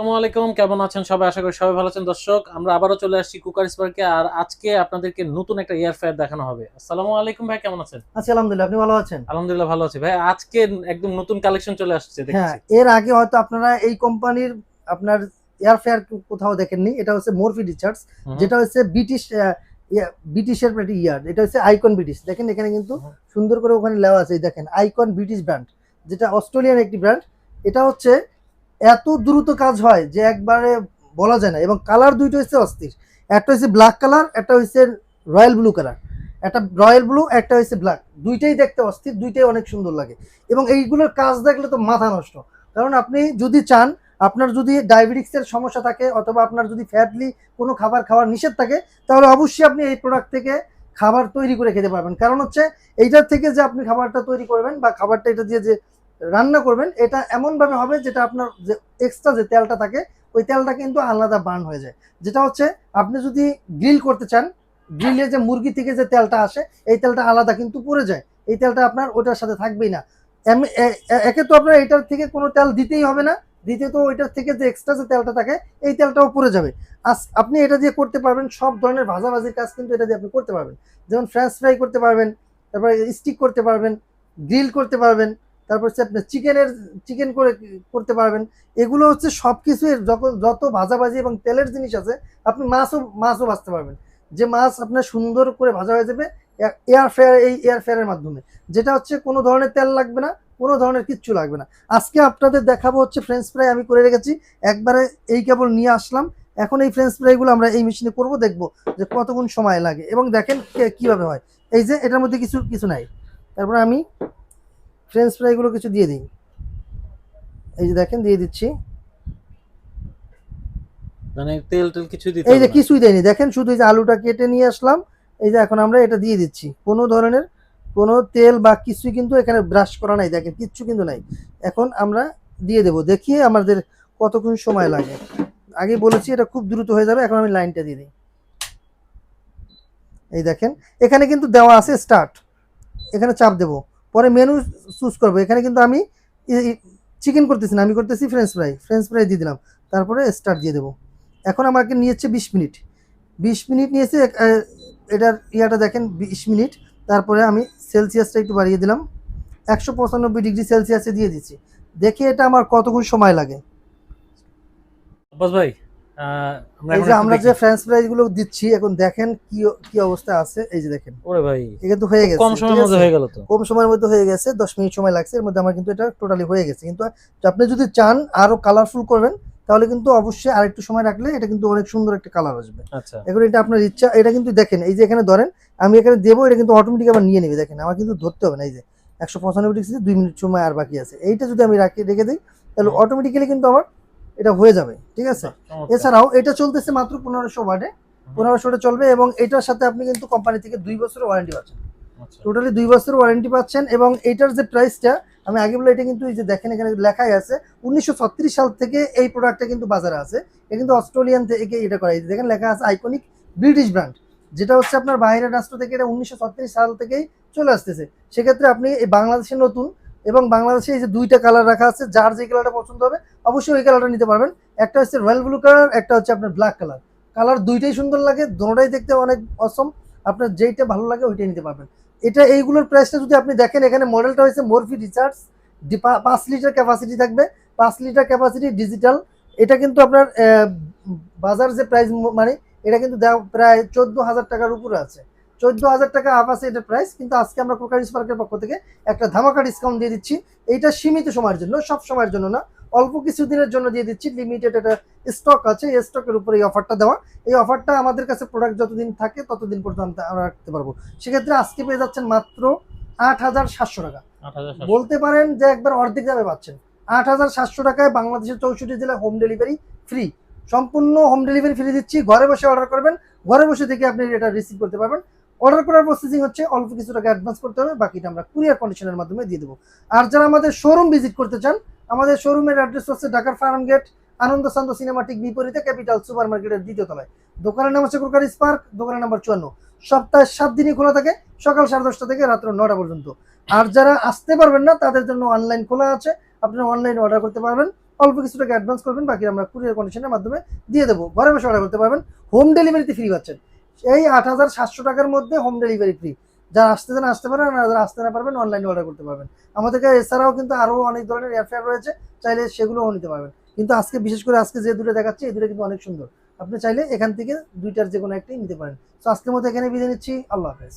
আসসালামু আলাইকুম কেমন আছেন সবাই? আশা করি সবাই ভালো আছেন। দর্শক আমরা আবারও চলে আসছি কুকার স্পার্কে আর আজকে আপনাদেরকে নতুন একটা এয়ার ফ্রায়ার দেখানো হবে। আসসালামু আলাইকুম ভাই কেমন আছেন? আছি আলহামদুলিল্লাহ। আপনি ভালো আছেন? আলহামদুলিল্লাহ ভালো আছি। ভাই আজকে একদম নতুন কালেকশন চলে আসছে হ্যাঁ এর আগে হয়তো আপনারা এই কোম্পানির আপনার এয়ার এয়ারফেয়ার কোথাও দেখেননি। এটা হচ্ছে মোরফি রিচার্জ যেটা হচ্ছে ব্রিটিশ আহ, ইয়া- ব্রিটিশের একটা ইয়ার। এটা হচ্ছে আইকন ব্রিটিশ দেখেন এখানে কিন্তু সুন্দর করে ওখানে লেওয়া আছে। দেখেন আইকন ব্রিটিশ ব্র্যান্ড যেটা অস্ট্রেলিয়ান একটি ব্র্যান্ড এটা হচ্ছে এত দ্রুত কাজ হয় যে একবারে বলা যায় না। এবং কালার দুইটা হচ্ছে অস্থির। একটা হচ্ছে ব্ল্যাক কালার, একটা হচ্ছে রয়্যাল ব্লু কালার। একটা রয়্যাল ব্লু একটা হচ্ছে ব্ল্যাক দুইটাই দেখতে অস্থির, দুইটাই অনেক সুন্দর লাগে। এবং এইগুলোর কাজ দেখলে তো মাথা নষ্ট। কারণ আপনি যদি চান, আপনার যদি ডায়াবেটিক্সের সমস্যা থাকে অথবা আপনার যদি ফ্যাটলি কোনো খাবার খাওয়ার নিষেধ থাকে, তাহলে অবশ্যই আপনি এই প্রোডাক্ট থেকে খাবার তৈরি করে খেতে পারবেন। কারণ হচ্ছে এইটার থেকে যে আপনি খাবারটা তৈরি করবেন বা খাবারটা এটা দিয়ে যে রান্না করবেন, এটা এমনভাবে হবে যেটা আপনার যে এক্সট্রা যে তেলটা থাকে, ওই তেলটা কিন্তু আলাদা বার্ন হয়ে যায়। যেটা হচ্ছে, আপনি যদি গ্রিল করতে চান গ্রিলে যে মুরগি থেকে যে তেলটা আসে, এই তেলটা আলাদা কিন্তু পড়ে যায়। এই তেলটা আপনার ওটার সাথে থাকবেই না। একে তো আপনার এটার থেকে কোনো তেল দিতেই হবে না দ্বিতীয়ত ওইটার থেকে যে এক্সট্রা যে তেলটা থাকে, এই তেলটাও পড়ে যাবে। আস, আপনি এটা দিয়ে করতে পারবেন, সব ধরনের ভাজাভাজির কাজ কিন্তু এটা দিয়ে আপনি করতে পারবেন। যেমন ফ্রেঞ্চ ফ্রাই করতে পারবেন, তারপরে স্টিক করতে পারবেন গ্রিল করতে পারবেন তারপর হচ্ছে আপনি চিকেনের, চিকেন করে করতে পারবেন। এগুলো হচ্ছে সব কিছু যখন, যত ভাজাভাজি এবং তেলের জিনিস আছে, আপনি মাছও মাছও ভাজতে পারবেন। যে মাছ আপনার সুন্দর করে ভাজা হয়ে যাবে এয়ার ফেয়ার এই এয়ার ফেয়ারের মাধ্যমে। যেটা হচ্ছে কোনো ধরনের তেল লাগবে না, কোনো ধরনের কিচ্ছু লাগবে না। আজকে আপনাদের দেখাবো হচ্ছে ফ্রেঞ্চ ফ্রাই আমি করে রেখেছি। একবারে এই কেবল নিয়ে আসলাম। এখন এই ফ্রেঞ্চ ফ্রাইগুলো আমরা এই মেশিনে করব, দেখব যে কতক্ষণ সময় লাগে। এবং দেখেন কীভাবে হয়। এই যে এটার মধ্যে কিছু কিছু নাই। তারপরে আমি ফ্রেঞ্চ ফ্রাইগুলো কিছু দিয়ে দিই। এই যে দেখেন দিয়ে দিচ্ছি। মানে তেল টেল কিছু দিতে এই যে কিছুই দেয়নি। দেখেন শুধু এই যে আলুটা কেটে নিয়ে আসলাম। এই যে এখন আমরা এটা দিয়ে দিচ্ছি। কোনো ধরনের কোনো তেল বা কিছুই কিন্তু এখানে ব্রাশ করা নাই। দেখেন কিচ্ছু কিন্তু নাই। এখন আমরা দিয়ে দেব। দেখিয়ে আমাদের কতক্ষণ সময় লাগে। আগে বলেছি এটা খুব দ্রুত হয়ে যাবে। এখন আমি লাইনটা দিয়ে দিই। এই দেখেন এখানে কিন্তু দেওয়া আছে স্টার্ট এখানে চাপ দেব। পরে মেনু চুজ করব। এখানে কিন্তু আমি চিকেন করতেছি না, আমি করতেছি ফ্রেঞ্চ ফ্রাই ফ্রেঞ্চ ফ্রাই দিয়ে দিলাম। তারপরে স্টার্ট দিয়ে দেবো। এখন আমাকে নিয়েছে বিশ মিনিট। বিশ মিনিট নিয়েছে এটার ইয়াটা দেখেন, বিশ মিনিট। তারপরে আমি সেলসিয়াসটা একটু বাড়িয়ে দিলাম। একশো পঁচানব্বই ডিগ্রি সেলসিয়াসে দিয়ে দিচ্ছি। দেখি এটা আমার কতক্ষণ সময় লাগে। আব্বাস ভাই এই যে আমরা যে ফ্রেঞ্চ ফ্রাইজগুলো দিচ্ছি এখন দেখেন কি কি অবস্থা আছে। এই যে দেখেন। ওরে ভাই এটা কিন্তু হয়ে গেছে। কম সময়ের মধ্যে হয়ে গেল তো। কম সময়ের মধ্যে হয়ে গেছে দশ মিনিট সময় লাগছে। এর মধ্যে আমার কিন্তু এটা টোটালি হয়ে গেছে। কিন্তু আপনি যদি চান আরও কালারফুল করবেন তাহলে কিন্তু অবশ্যই আরেকটু সময় রাখলে এটা কিন্তু অনেক সুন্দর একটা কালার আসবে। আচ্ছা। এখন এটা আপনার ইচ্ছা এটা কিন্তু দেখেন এই যে এখানে ধরেন আমি এখানে দেবো এটা কিন্তু অটোমেটিক আবার নিয়ে নেবে। দেখেন আমার কিন্তু ধরতে হবে না এই যে একশো পঁচানব্বই ডিগ্রি দুই মিনিট সময় আর বাকি আছে। এইটা যদি আমি রাখি রেখে দিই তাহলে। অটোমেটিক্যালি কিন্তু আমার এটা হয়ে যাবে ঠিক আছে? এছাড়াও এটা চলতেছে মাত্র পনেরোশো ওয়ার্ডে। পনেরোশোটা চলবে এবং এটার সাথে আপনি কিন্তু কোম্পানি থেকে দুই বছরের ওয়ারেন্টি পাচ্ছেন। আচ্ছা। টোটালি দুই বছরের ওয়ারেন্টি পাচ্ছেন এবং এটার যে প্রাইসটা আমি আগে বলে এটা কিন্তু এই যে দেখেন এখানে লেখাই আছে উনিশশো ছত্রিশ সাল থেকে এই প্রোডাক্টটা কিন্তু বাজারে আছে। এটা কিন্তু অস্ট্রেলিয়ান থেকে এটা করা। যে দেখেন লেখা আছে আইকনিক ব্রিটিশ ব্র্যান্ড যেটা হচ্ছে আপনার বাইরের রাষ্ট্র থেকে এটা উনিশশো ছত্রিশ সাল থেকেই চলে আসতেছে। সেক্ষেত্রে আপনি এই বাংলাদেশের নতুন এবং বাংলাদেশে এই যে দুইটা কালার রাখা আছে, যার যে কালারটা পছন্দ হবে, অবশ্যই ওই কালারটা নিতে পারবেন। একটা হচ্ছে রয়্যাল ব্লু কালার একটা হচ্ছে আপনার ব্ল্যাক কালার কালার দুইটাই সুন্দর লাগে দোনোটাই দেখতে অনেক অসম আপনার যেইটা ভালো লাগে, ওইটাই নিতে পারবেন। এটা এইগুলোর প্রাইসটা যদি আপনি দেখেন, এখানে মডেলটা হয়েছে মোরফি রিচার্জ পাঁচ লিটার ক্যাপাসিটি থাকবে। পাঁচ লিটার ক্যাপাসিটি ডিজিটাল এটা কিন্তু আপনার বাজার যে প্রাইস মানে এটা কিন্তু প্রায় চোদ্দ হাজার টাকার উপরে আছে। চোদ্দ হাজার টাকা আপ আছে এটা প্রাইস কিন্তু আজকে আমরা কোকারিস পার্কের পক্ষ থেকে একটা ধামাকা ডিসকাউন্ট দিয়ে দিচ্ছি। এইটা সীমিত সময়ের জন্য সব সময়ের জন্য না অল্প কিছু দিনের জন্য দিয়ে দিচ্ছি। লিমিটেড একটা স্টক আছে এই স্টকের উপরে এই অফারটা দেওয়া। এই অফারটা আমাদের কাছে প্রোডাক্ট যতদিন থাকে ততদিন পর্যন্ত আমরা রাখতে পারব। সেক্ষেত্রে আজকে পেয়ে যাচ্ছেন মাত্র আট হাজার সাতশো টাকা। বলতে পারেন যে একবার অর্ধেক দামে পাচ্ছেন। আট হাজার সাতশো টাকায় বাংলাদেশের চৌষট্টি জেলায় হোম ডেলিভারি ফ্রি সম্পূর্ণ হোম ডেলিভারি ফ্রি দিচ্ছি। ঘরে বসে অর্ডার করবেন। ঘরে বসে থেকে আপনি এটা রিসিভ করতে পারবেন। অর্ডার করার প্রসেসিং হচ্ছে, অল্প কিছু টাকা অ্যাডভান্স করতে হবে, বাকিটা আমরা কুরিয়ার কন্ডিশনের মাধ্যমে দিয়ে দেবো। আর যারা আমাদের শোরুম ভিজিট করতে চান, আমাদের শোরুমের অ্যাড্রেস হচ্ছে ঢাকার ফার্ম গেট আনন্দ সান্দ সিনেমাটিক বিপরীতে ক্যাপিটাল সুপার মার্কেটের দ্বিতীয় তলায়। দোকানের নাম হচ্ছে কুরকারি স্পার্ক, দোকানের নাম্বার চুয়ান্ন। সপ্তাহে সাত দিনই খোলা থাকে, সকাল সাড়ে দশটা থেকে রাত্র নটা পর্যন্ত। আর যারা আসতে পারবেন না, তাদের জন্য অনলাইন খোলা আছে, আপনারা অনলাইনে অর্ডার করতে পারবেন, অল্প কিছু টাকা অ্যাডভান্স করবেন বাকি আমরা কুরিয়ার কন্ডিশনের মাধ্যমে দিয়ে দেবো। ঘরে বসে অর্ডার করতে পারবেন হোম ডেলিভারিতে ফ্রি পাচ্ছেন। এই আট হাজার সাতশো টাকার মধ্যে হোম ডেলিভারি ফ্রি যারা আসতে চান, আসতে পারেন, আর যারা আসতে না পারবেন অনলাইনে অর্ডার করতে পারবেন। আমাদেরকে এছাড়াও কিন্তু আরও অনেক ধরনের এয়ারফেয়ার রয়েছে, চাইলে সেগুলোও নিতে পারবেন। কিন্তু আজকে, বিশেষ করে আজকে যে দুটো দেখাচ্ছি, এই দুটো কিন্তু অনেক সুন্দর। আপনি চাইলে এখান থেকে দুইটার যে কোনো একটাই নিতে পারেন। তো আজকের মতো এখানে বিদায় নিচ্ছি। আল্লাহ হাফেজ।